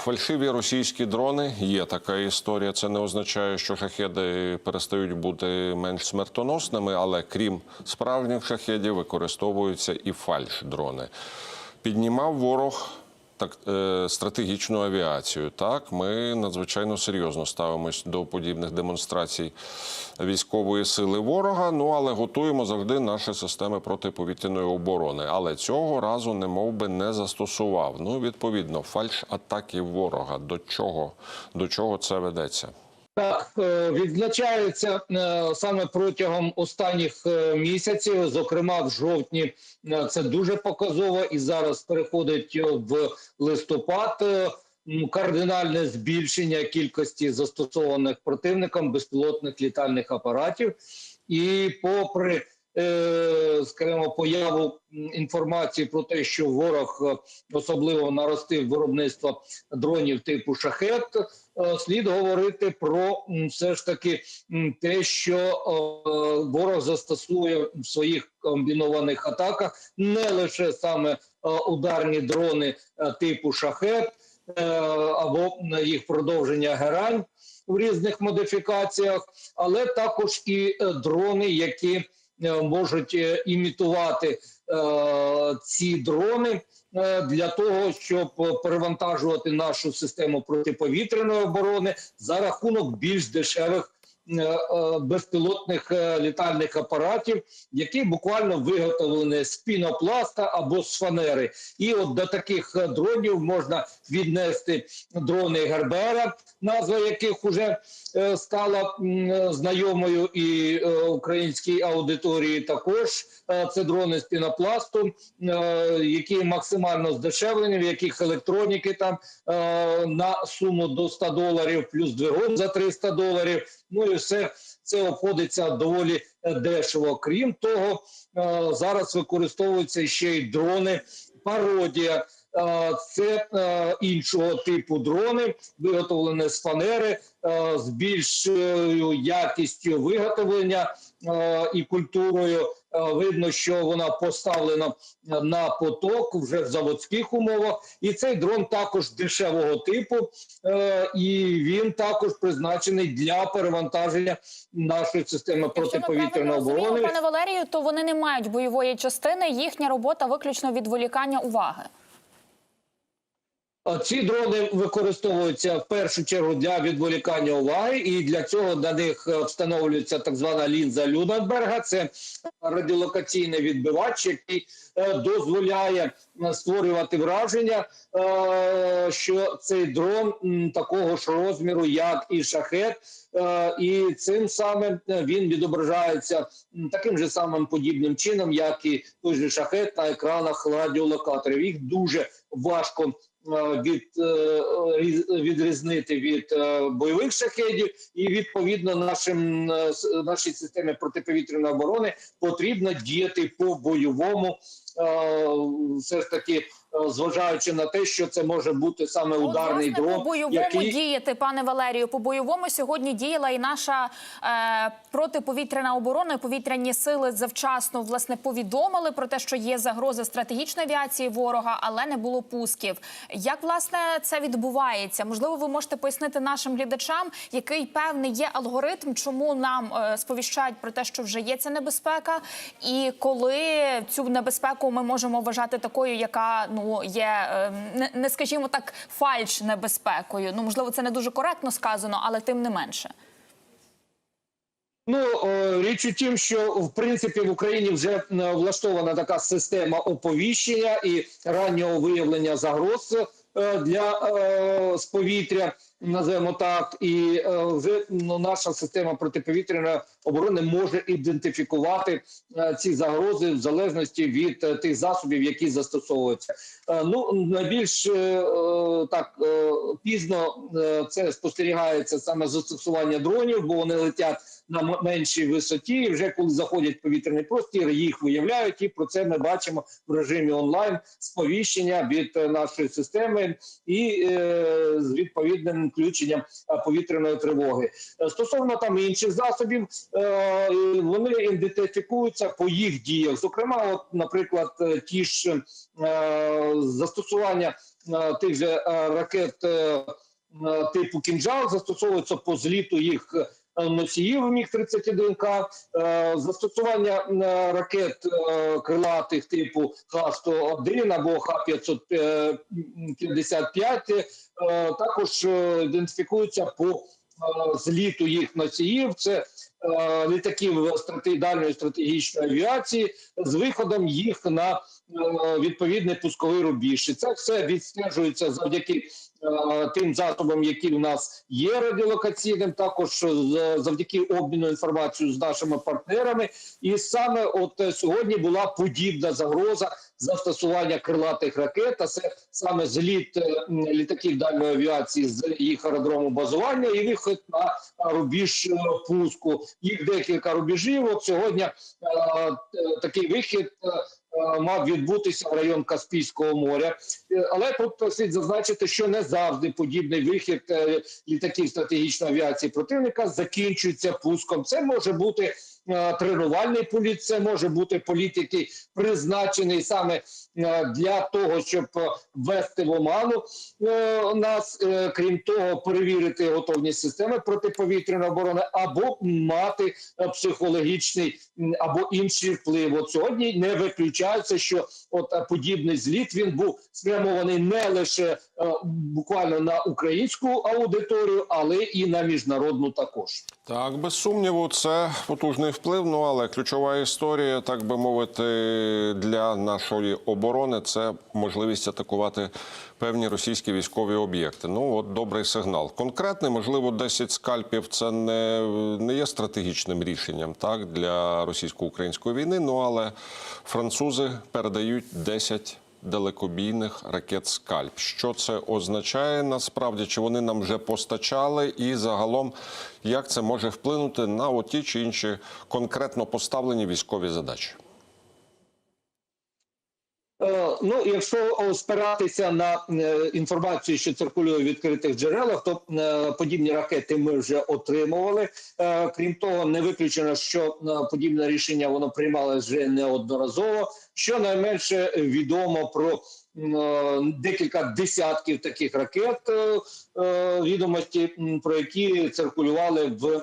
Фальшиві російські дрони є така історія. Це не означає, що шахеди перестають бути менш смертоносними, але крім справжніх шахедів, використовуються і фальш-дрони. Піднімав ворог так, е, стратегічну авіацію. Так, ми надзвичайно серйозно ставимось до подібних демонстрацій військової сили ворога. Ну але готуємо завжди наші системи протиповітряної оборони. Але цього разу не мов би не застосував. Ну відповідно, фальш атаки ворога. До чого до чого це ведеться? Так, е, відзначається е, саме протягом останніх е, місяців, зокрема в жовтні, це дуже показово, і зараз переходить в листопад. Кардинальне збільшення кількості застосованих противником безпілотних літальних апаратів, і попри скажімо, появу інформації про те, що ворог е, особливо наростив виробництво дронів типу шахет. е, Слід говорити про все ж таки те, що е, ворог застосує в своїх комбінованих атаках не лише саме е, ударні дрони е, типу шахет е, або їх продовження герань в різних модифікаціях, але також і е, дрони, які е, можуть е, імітувати е, ці дрони е, для того, щоб е, перевантажувати нашу систему протиповітряної оборони за рахунок більш дешевих е, е, безпілотних е, літальних апаратів, які буквально виготовлені з пінопласта або з фанери. І от до таких е, дронів можна віднести дрони Гербера, назва яких вже е, стала е, знайомою і е, українській аудиторії. Також Е, це дрони з пінопласту, е, які максимально здешевлені, в яких електроніки там е, на суму до 100 доларів, плюс двигун за 300 доларів. Ну і все це обходиться доволі е, дешево. Крім того, е, зараз використовуються ще й дрони пародія. Е, Це іншого типу дрони, виготовлені з фанери, з більшою якістю виготовлення і культурою. Е, Видно, що вона поставлена на поток вже в заводських умовах, і цей дрон також дешевого типу, е, і він також призначений для перевантаження нашої системи протиповітряної оборони. пане Валерію, то вони не мають бойової частини. Їхня робота виключно відволікання уваги. Ці дрони використовуються в першу чергу для відволікання уваги, і для цього на них е, встановлюється так звана лінза Люненберга. Це радіолокаційний відбивач, який е, дозволяє е, створювати враження, що цей дрон такого ж розміру, як і шахет, і цим самим він відображається таким же самим подібним чином, як і той же шахет на екранах радіолокаторів. Їх дуже важко від е, відрізнити від е, бойових шахедів, і відповідно нашим е, нашій системі протиповітряної оборони потрібно діяти по бойовому, е, все ж таки. е, Зважаючи на те, що це може бути саме ударний власне, дрон, по бойовому який діяти, пане Валерію. По бойовому сьогодні діяла і наша е, протиповітряна оборона, і повітряні сили завчасно власне повідомили про те, що є загроза стратегічної авіації ворога, але не було пусків. Як власне це відбувається? Можливо, ви можете пояснити нашим глядачам, який певний є алгоритм, чому нам е, сповіщають про те, що вже є ця небезпека, і коли цю небезпеку ми можемо вважати такою, яка ну є е, не, не скажімо так, фальш небезпекою. Ну можливо, це не дуже коректно сказано, але тим не менше. Ну е, річ у тім, що в принципі в Україні вже е, влаштована така система оповіщення і раннього виявлення загроз для з повітря, називаємо так, і е, вже ну, наша система протиповітряної оборони може ідентифікувати е, ці загрози в залежності від е, тих засобів, які застосовуються. Ну найбільш так пізно це спостерігається саме застосування дронів, бо вони летять на меншій висоті. І вже коли заходять в повітряний простір, їх виявляють, і про це ми бачимо в режимі онлайн сповіщення від е, нашої системи і е, з відповідним включенням е, повітряної тривоги. Е, Стосовно там інших засобів, е, вони ідентифікуються по їх діях. Зокрема, от, наприклад, ті ж е, застосування е, тих же ракет е, типу «Кінжал», застосовуються по зліту їх носіїв міг 31 к Е, застосування е, ракет е, крилатих типу Х-101 або Х-555 е, також е, ідентифікуються по е, зліту їх носіїв. Це е, літаків дальньої стратегічної авіації з виходом їх на е, відповідний пусковий рубіж. І це все відстежується завдяки е, тим засобам, які у нас є радіолокаційним, також завдяки обміну інформацією з нашими партнерами. І саме от е, сьогодні була подібна загроза застосування крилатих ракет. А це саме зліт е, літаків дальньої авіації з їх аеродрому базування і вихід на рубіж е, пуску. Їх декілька рубежів. От сьогодні е, е, такий вихід. Е, Мав відбутися в район Каспійського моря, Е, але тут слід зазначити, що не завжди подібний вихід е, літаків стратегічної авіації противника закінчується пуском. Це може бути тренувальний політ, це може бути політ, який призначений саме е, для того, щоб е, ввести в оману е, нас, е, крім того, перевірити готовність системи протиповітряної оборони або мати е, психологічний або інший вплив. От сьогодні не виключається, що от е, подібний зліт він був спрямований не лише е, буквально на українську аудиторію, але і на міжнародну також. Так, без сумніву, це потужний вплив. Ну але ключова історія, так би мовити, для нашої оборони це можливість атакувати певні російські військові об'єкти. Ну от добрий сигнал. Конкретний, можливо, 10 скальпів це не, не є стратегічним рішенням так для російсько-української війни. Ну але французи передають 10 далекобійних ракет скальп. Що це означає насправді? Чи вони нам вже постачали? І загалом, як це може вплинути на оті чи інші конкретно поставлені військові задачі? Ну, якщо спиратися на е, інформацію, що циркулює в відкритих джерелах, то е, подібні ракети ми вже отримували. Е, Крім того, не виключено, що подібне рішення воно приймалося вже неодноразово. Щонайменше відомо про декілька десятків таких ракет, відомості про які циркулювали в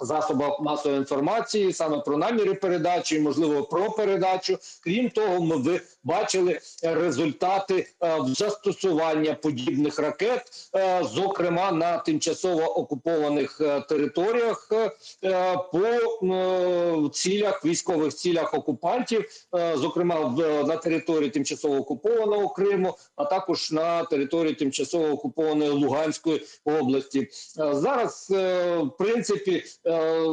засобах масової інформації, саме про наміри передачі, можливо, про передачу. Крім того, ми ви бачили результати е, застосування подібних ракет, е, зокрема на тимчасово окупованих е, територіях е, по е, цілях військових цілях окупантів, е, зокрема на території тимчасово окупованого Криму, а також на території тимчасово окупованої Луганської області. Е, Зараз, е, в принципі, е,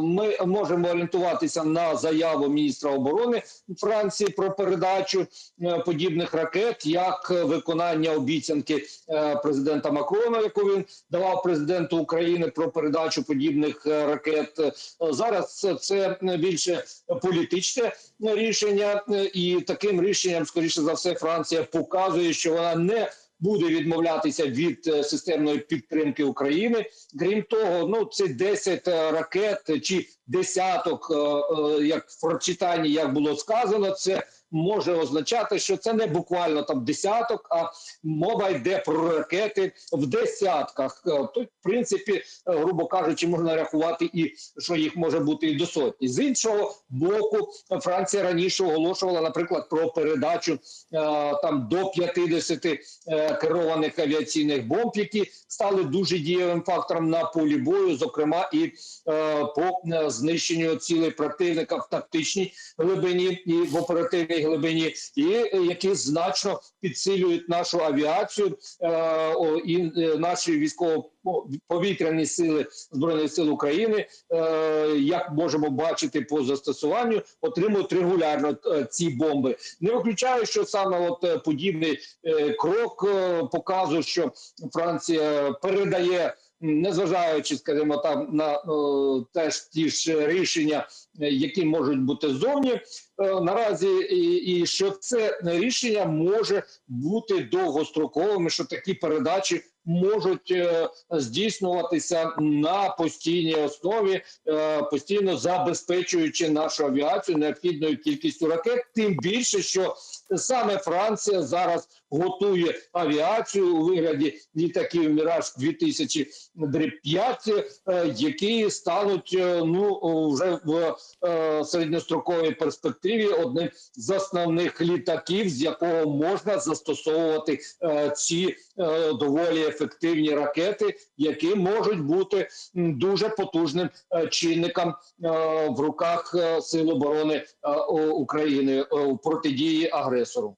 ми можемо орієнтуватися на заяву міністра оборони Франції про передачу е, подібних ракет, як виконання обіцянки е, президента Макрона, яку він давав президенту України про передачу подібних е, ракет. Е, Зараз це- більше політичне рішення, е, і таким рішенням, скоріше за все, Франція показує, що вона не буде відмовлятися від е, системної підтримки України. Крім того, ну це 10 е, ракет чи десяток, е, як в прочитанні, як було сказано, це може означати, що це не буквально там десяток, а мова йде про ракети в десятках. Е, Тут, в принципі, е, грубо кажучи, можна рахувати і що їх може бути і до сотні. З іншого боку, Франція раніше оголошувала, наприклад, про передачу е, там до 50 е, керованих авіаційних бомб, які стали дуже дієвим фактором на полі бою, зокрема і по знищенню цілей противника в тактичній глибині і в оперативній глибині, і е, які значно підсилюють нашу авіацію е, і е, наші військово-повітряні сили збройних сил України, як можемо бачити по застосуванню, отримують регулярно ці бомби. Не виключаю, що саме от подібний крок показує, що Франція передає. Незважаючи, скажімо, там на е, теж ті ж рішення, які можуть бути зовні е, наразі, і, і що це рішення може бути довгостроковими, що такі передачі можуть е, здійснюватися на постійній основі, е, постійно забезпечуючи нашу авіацію необхідною кількістю ракет. Тим більше, що саме Франція зараз готує авіацію у вигляді літаків Міраж 2005, е, які стануть ну вже в середньостроковій перспективі одним з основних літаків, з якого можна застосовувати ці доволі ефективні ракети, які можуть бути дуже потужним е, чинником е, в руках е, Сил оборони України в протидії агресору.